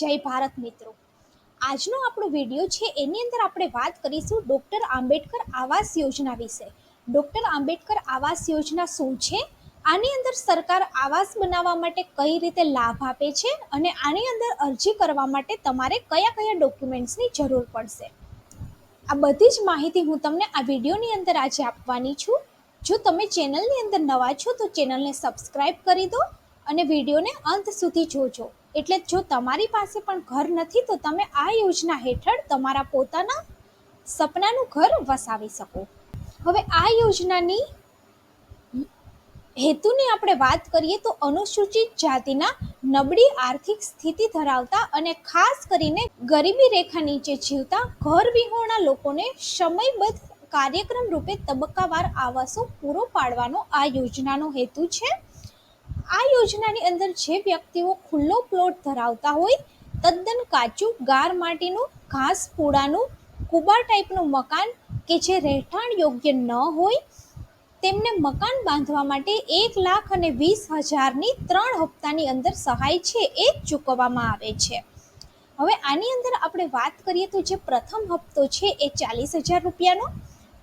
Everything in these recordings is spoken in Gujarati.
જય ભારત મિત્રો. આજનો આપણો વીડિયો છે, એની અંદર આપણે વાત કરીશું ડૉક્ટર આંબેડકર આવાસ યોજના વિશે. ડૉક્ટર આંબેડકર આવાસ યોજના શું છે? આની અંદર સરકાર આવાસ બનાવવા માટે કઈ રીતે લાભ આપે છે? અને આની અંદર અરજી કરવા માટે તમારે કયા કયા ડોક્યુમેન્ટ્સની જરૂર પડશે? આ બધી જ માહિતી હું તમને આ વિડીયોની અંદર આજે આપવાની છું. જો તમે ચેનલની અંદર નવા છો, તો ચેનલને સબસ્ક્રાઇબ કરી દો અને વિડીયોને અંત સુધી જોજો. એટલે જો તમારી પાસે પણ ઘર નથી, તો તમે આ યોજના હેઠળ તમારા પોતાના સપનાનું ઘર વસાવી શકો. હવે આ યોજનાની હેતુની આપણે વાત કરીએ તો અનુસૂચિત જાતિના નબળી આર્થિક સ્થિતિ ધરાવતા અને ખાસ કરીને ગરીબી રેખા નીચે જીવતા ઘર વિહોણા લોકોને સમયબદ્ધ કાર્યક્રમ રૂપે તબક્કાવાર આવાસો પૂરો પાડવાનો આ યોજનાનો હેતુ છે. આ યોજનાની અંદર જે વ્યક્તિઓ ખુલ્લો પ્લોટ ધરાવતા હોય, તદ્દન કાચું ગાર માટીનું, ઘાસ પૂળાનું કુબા ટાઈપનું મકાન કે જે રહેઠાણ યોગ્ય ન હોય, તેમને મકાન બાંધવા માટે એક લાખ અને વીસ હજારની ત્રણ હપ્તાની અંદર સહાય છે એ ચૂકવવામાં આવે છે. હવે આની અંદર આપણે વાત કરીએ તો જે પ્રથમ હપ્તો છે એ ચાલીસ હજાર રૂપિયાનો,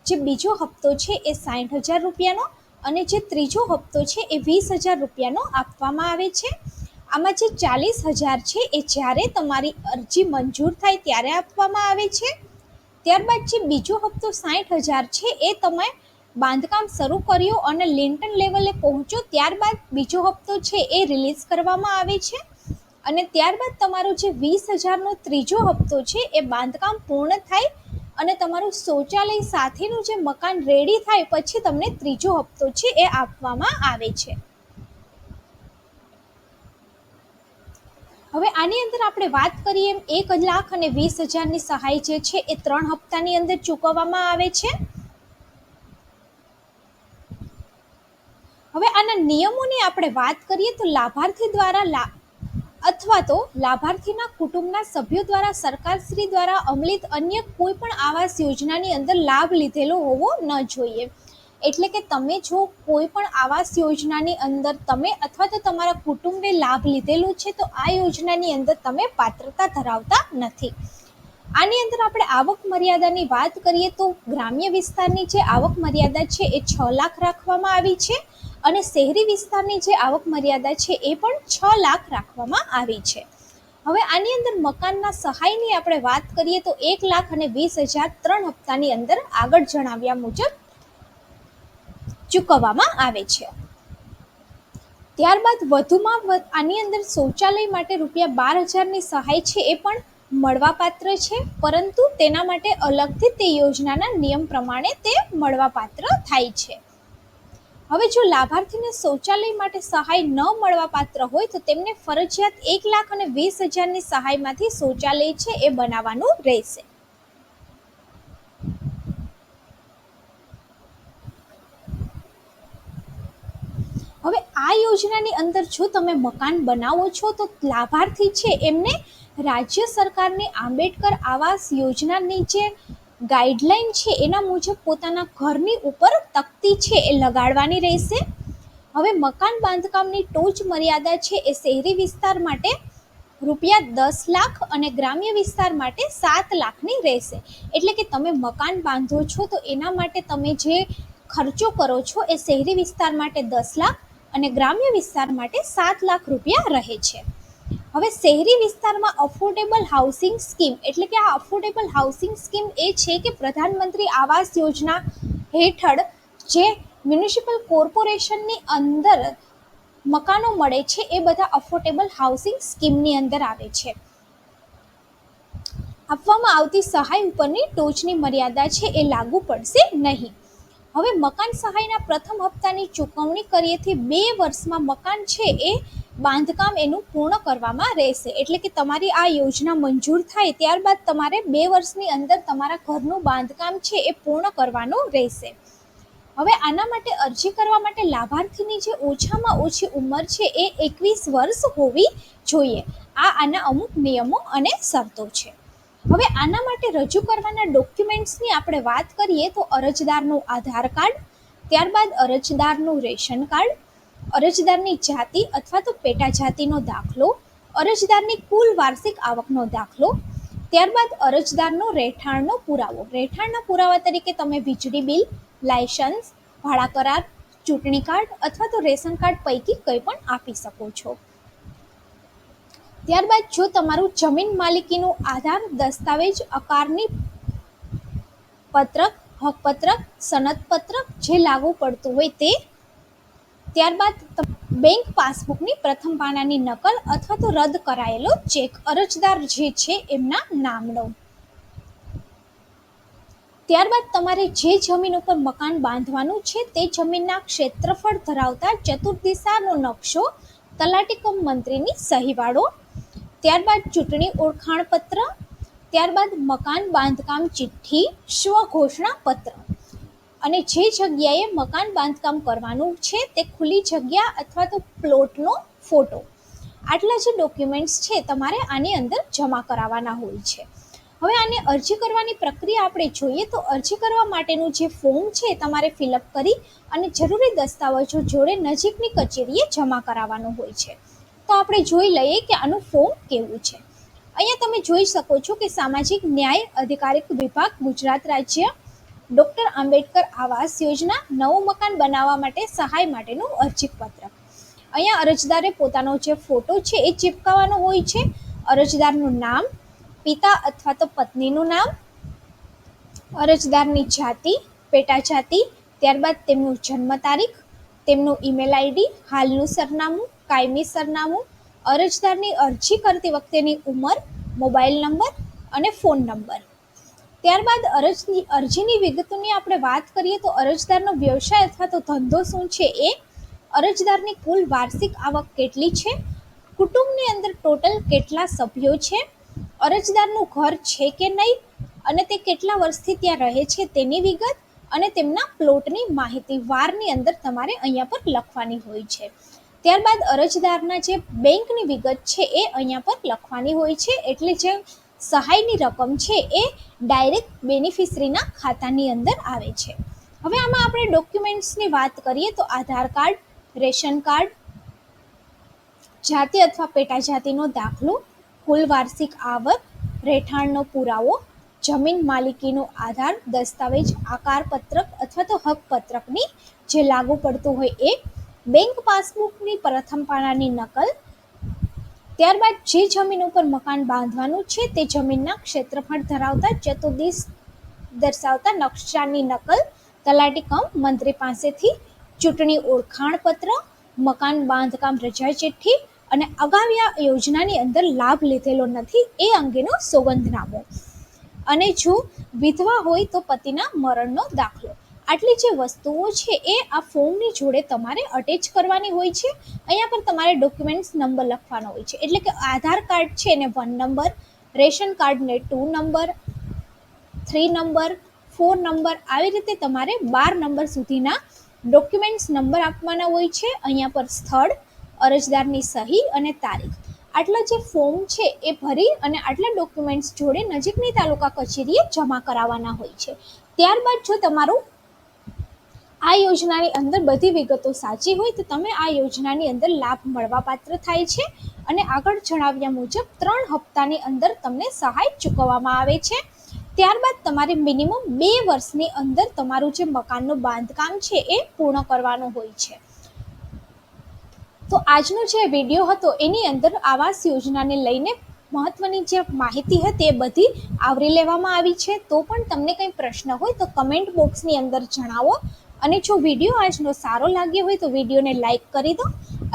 જે બીજો હપ્તો છે એ સાઠ હજાર રૂપિયાનો અને જે ત્રીજો હપ્તો છે એ વીસ હજાર રૂપિયાનો આપવામાં આવે છે. આમાં જે ચાલીસ હજાર છે એ જ્યારે તમારી અરજી મંજૂર થાય ત્યારે આપવામાં આવે છે. ત્યારબાદ જે બીજો હપ્તો સાઠ હજાર છે એ તમે બાંધકામ શરૂ કર્યું અને લિન્ટન લેવલે પહોંચો ત્યારબાદ બીજો હપ્તો છે એ રિલીઝ કરવામાં આવે છે. અને ત્યારબાદ તમારો જે વીસ હજારનો ત્રીજો હપ્તો છે એ બાંધકામ પૂર્ણ થાય અને તમારું શૌચાલય સાથેનું જે મકાન રેડી થાય પછી તમને ત્રીજો હપ્તો છે એ આપવામાં આવે છે. હવે આની અંદર આપણે વાત કરીએ એક લાખ અને વીસ હજારની સહાય જે છે એ ત્રણ હપ્તાની અંદર ચૂકવવામાં આવે છે. હવે આના નિયમોની આપણે વાત કરીએ તો લાભાર્થી દ્વારા અથવા તો લાભાર્થીના કુટુંબના સભ્યો દ્વારા સરકારશ્રી દ્વારા અમલિત અન્ય કોઈ પણ આવાસ યોજનાની અંદર લાભ લીધેલો હોવો ન જોઈએ. એટલે કે તમે જો કોઈ પણ આવાસ યોજનાની અંદર તમે અથવા તો તમારા કુટુંબે લાભ લીધેલો છે, તો આ યોજનાની અંદર તમે પાત્રતા ધરાવતા નથી. આની અંદર આપણે આવક મર્યાદાની વાત કરીએ તો ગ્રામ્ય વિસ્તારની જે આવક મર્યાદા છે એ છ લાખ રાખવામાં આવી છે અને શહેરી વિસ્તારની જે આવક મર્યાદા છે એ પણ છ લાખ રાખવામાં આવી છે. હવે આની અંદર મકાનના સહાયની આપણે વાત કરીએ તો એક લાખ અને વીસ હજાર ત્રણ હપ્તાની અંદર આગળ જણાવ્યા મુજબ ચૂકવવામાં આવે છે. ત્યારબાદ વધુમાં આની અંદર શૌચાલય માટે રૂપિયા બાર હજારની સહાય છે એ પણ મળવાપાત્ર છે, પરંતુ તેના માટે અલગથી તે યોજનાના નિયમ પ્રમાણે તે મળવાપાત્ર થાય છે. હવે જો લાભાર્થીને શૌચાલય માટે સહાય ન મળવાપાત્ર હોય, તો તેમને ફરજિયાત એક લાખ અને વીસ હજારની સહાયમાંથી શૌચાલય છે એ બનાવવાનું રહેશે. હવે આ યોજનાની અંદર જો તમે મકાન બનાવો છો, તો લાભાર્થી છે એમને રાજ્ય સરકારની આંબેડકર આવાસ યોજનાની જે ગાઈડલાઈન છે, એના મુજબ પોતાના ઘરની ઉપર તકતી છે એ લગાડવાની રહેશે. હવે મકાન બાંધકામની ટોચ મર્યાદા છે એ શહેરી વિસ્તાર માટે રૂપિયા દસ લાખ અને ગ્રામ્ય વિસ્તાર માટે સાત લાખની રહેશે. એટલે કે તમે મકાન બાંધો છો, તો એના માટે તમે જે ખર્ચો કરો છો એ શહેરી વિસ્તાર માટે દસ લાખ અને ગ્રામ્ય વિસ્તાર માટે સાત લાખ રૂપિયા રહે છે. હવે શહેરી વિસ્તારમાં અફોર્ડેબલ હાઉસિંગ સ્કીમ એટલે કે આ અફોર્ડેબલ હાઉસિંગ સ્કીમ એ છે કે પ્રધાનમંત્રી આવાસ યોજના હેઠળ જે મ્યુનિસિપલ કોર્પોરેશનની અંદર મકાનો મળે છે એ બધા અફોર્ડેબલ હાઉસિંગ સ્કીમની અંદર આવે છે. આપવામાં આવતી સહાય ઉપરની ટોચની મર્યાદા છે એ લાગુ પડશે નહીં. હવે મકાન સહાયના પ્રથમ હપ્તાની ચૂકવણી કરીએથી બે વર્ષમાં મકાન છે એ બાંધકામ એનું પૂર્ણ કરવામાં રહેશે. એટલે કે તમારી આ યોજના મંજૂર થાય ત્યારબાદ તમારે બે વર્ષની અંદર તમારા ઘરનું બાંધકામ છે એ પૂર્ણ કરવાનું રહેશે. હવે આના માટે અરજી કરવા માટે લાભાર્થીની જે ઓછામાં ઓછી ઉંમર છે એ એકવીસ વર્ષ હોવી જોઈએ. આ આના અમુક નિયમો અને શરતો છે. હવે આના માટે રજૂ કરવાના ડોક્યુમેન્ટ્સની આપણે વાત કરીએ તો અરજદારનું આધાર કાર્ડ, ત્યારબાદ અરજદારનું રેશન કાર્ડ, અરજદારની જાતિ અથવા તો પેટા જાતિનો દાખલો, અરજદારની કુલ વાર્ષિક આવકનો દાખલો, ત્યારબાદ અરજદારનો રહેઠાણનો પુરાવો. રહેઠાણના પુરાવા તરીકે તમે વીજળી બિલ, લાયસન્સ, ભાડા કરાર, ચૂંટણી કાર્ડ અથવા તો રેશન કાર્ડ પૈકી કંઈ પણ આપી શકો છો. ત્યારબાદ જો તમારું જમીન માલિકીનું આધાર, દસ્તાવેજ, અકારની પત્રક, હકપત્રક, સનદપત્રક જે લાગુ પડતું હોય તે ત્યારબાદ બેંક પાસબુકની પ્રથમ પાનાની નકલ અથવા તો રદ કરાયેલો ચેક અરજદાર જે છે એમના નામનો. ત્યારબાદ તમારે જે જમીન ઉપર મકાન બાંધવાનું છે તે જમીનના ક્ષેત્રફળ ધરાવતા ચતુર્દિશાનો નકશો તલાટી કમ મંત્રીની સહીવાળો ત્યારબાદ ચૂંટણી ઓળખાણ પત્ર ત્યારબાદ મકાન બાંધકામ ચિઠ્ઠી, સ્વઘોષણા પત્ર. અને જે જગ્યાએ મકાન બાંધકામ કરવાનું છે તે ખુલ્લી જગ્યા અથવા તો પ્લોટનો ફોટો. આટલા જે ડોક્યુમેન્ટ્સ છે તમારે આની અંદર જમા કરાવવાના હોય છે. હવે આને અરજી કરવાની પ્રક્રિયા આપણે જોઈએ તો અરજી કરવા માટેનું જે ફોર્મ છે તમારે ફિલઅપ કરી અને જરૂરી દસ્તાવેજો જોડે નજીકની કચેરીએ જમા કરાવવાનું હોય છે. તો આપણે જોઈ લઈએ કે આનું ફોર્મ કેવું છે. અહીંયા તમે જોઈ શકો છો કે સામાજિક ન્યાય અધિકારિક વિભાગ ગુજરાત રાજ્ય, ડૉક્ટર આંબેડકર આવાસ યોજના, નવું મકાન બનાવવા માટે સહાય માટેનું અરજીપત્રક અહીંયા અરજદારે પોતાનો જે ફોટો છે એ ચિપકાવવાનો હોય છે. અરજદારનું નામ, પિતા અથવા તો પત્નીનું નામ, અરજદારની જાતિ પેટા જાતિ ત્યારબાદ તેમનું જન્મ તારીખ, તેમનું ઈમેલ આઈડી હાલનું સરનામું કાયમી સરનામું, અરજદારની અરજી કરતી વખતેની ઉંમર, મોબાઈલ નંબર અને ફોન નંબર. ત્યારબાદ અરજની, અરજીની વિગતોની આપણે વાત કરીએ તો અરજદારનો વ્યવસાય અથવા તો ધંધો શું છે એ, અરજદારની કુલ વાર્ષિક આવક કેટલી છે, કુટુંબની અંદર ટોટલ કેટલા સભ્યો છે, અરજદારનું ઘર છે કે નહીં, અને તે કેટલા વર્ષથી ત્યાં રહે છે તેની વિગત અને તેમના પ્લોટની માહિતી વારની અંદર તમારે અહીંયા પર લખવાની હોય છે. ત્યારબાદ અરજદારના જે બેંકની વિગત છે એ અહીંયા પર લખવાની હોય છે. એટલે જે સહાયની રકમ છે એ ડાયરેક્ટ બેનિફિશરીના ખાતાની અંદર આવે છે. હવે આમાં આપણે ડોક્યુમેન્ટ્સની વાત કરીએ તો આધાર કાર્ડ, રેશન કાર્ડ, જાતિ અથવા પેટા જાતિનો દાખલો, કુલ વાર્ષિક આવક, રહેઠાણનો પુરાવો, જમીન માલિકીનો આધાર, દસ્તાવેજ આકાર પત્રક અથવા તો હક પત્રકની જે લાગુ પડતું હોય એ બેંક પાસબુકની પ્રથમ પાનાની નકલ, ત્યારબાદ જે જમીન ઉપર મકાન બાંધવાનું છે તે જમીનના ક્ષેત્રફળ ધરાવતા ચતુર્દિશ દર્શાવતા નકશાની નકલ, તલાટી કમ, મંત્રી પાસેથી, ચૂંટણી ઓળખાણ પત્ર મકાન બાંધકામ રજા ચિઠ્ઠી અને અગાઉ આ યોજનાની અંદર લાભ લીધેલો નથી એ અંગેનો સોગંદનામો અને જો વિધવા હોય તો પતિના મરણનો દાખલો. આટલી જે વસ્તુઓ છે એ આ ફોર્મની જોડે તમારે અટેચ કરવાની હોય છે. અહીંયા પર તમારે ડોક્યુમેન્ટ્સ નંબર લખવાનો હોય છે. એટલે કે આધાર કાર્ડ છે એને વન નંબર રેશન કાર્ડને two number three number four number આવી રીતે તમારે બાર નંબર સુધીના ડોક્યુમેન્ટ્સ નંબર આપવાના હોય છે. અહીંયા પર સ્થળ, અરજદારની સહી અને તારીખ. આટલા જે ફોર્મ છે એ ભરી અને આટલા ડોક્યુમેન્ટ્સ જોડે નજીકની તાલુકા કચેરીએ જમા કરાવવાના હોય છે. ત્યારબાદ જો તમારું આ યોજનાની અંદર બધી વિગતો સાચી હોય તો તમે આ યોજનાની અંદર લાભ મળવાપાત્ર થાય છે અને આગળ જણાવ્યા મુજબ ત્રણ હપ્તાની અંદર તમને સહાય ચૂકવવામાં આવે છે. ત્યારબાદ તમારે મિનિમમ બે વર્ષની અંદર તમારું જે મકાનનું બાંધકામ છે એ પૂર્ણ કરવાનું હોય છે. તો આજનો જે વીડિયો હતો એની અંદર આવાસ યોજનાને લઈને મહત્વની જે માહિતી હતી એ બધી આવરી લેવામાં આવી છે. તો પણ તમને કંઈ પ્રશ્ન હોય તો કમેન્ટ બોક્સની અંદર જણાવો. અને જો વીડિયો આજનો સારો લાગ્યો હોય તો વિડીયોને લાઇક કરી દો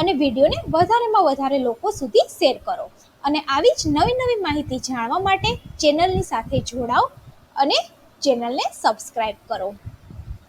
અને વિડીયોને વધારેમાં વધારે લોકો સુધી શેર કરો. અને આવી જ નવી નવી માહિતી જાણવા માટે ચેનલની સાથે જોડાઓ અને ચેનલને સબસ્ક્રાઈબ કરો.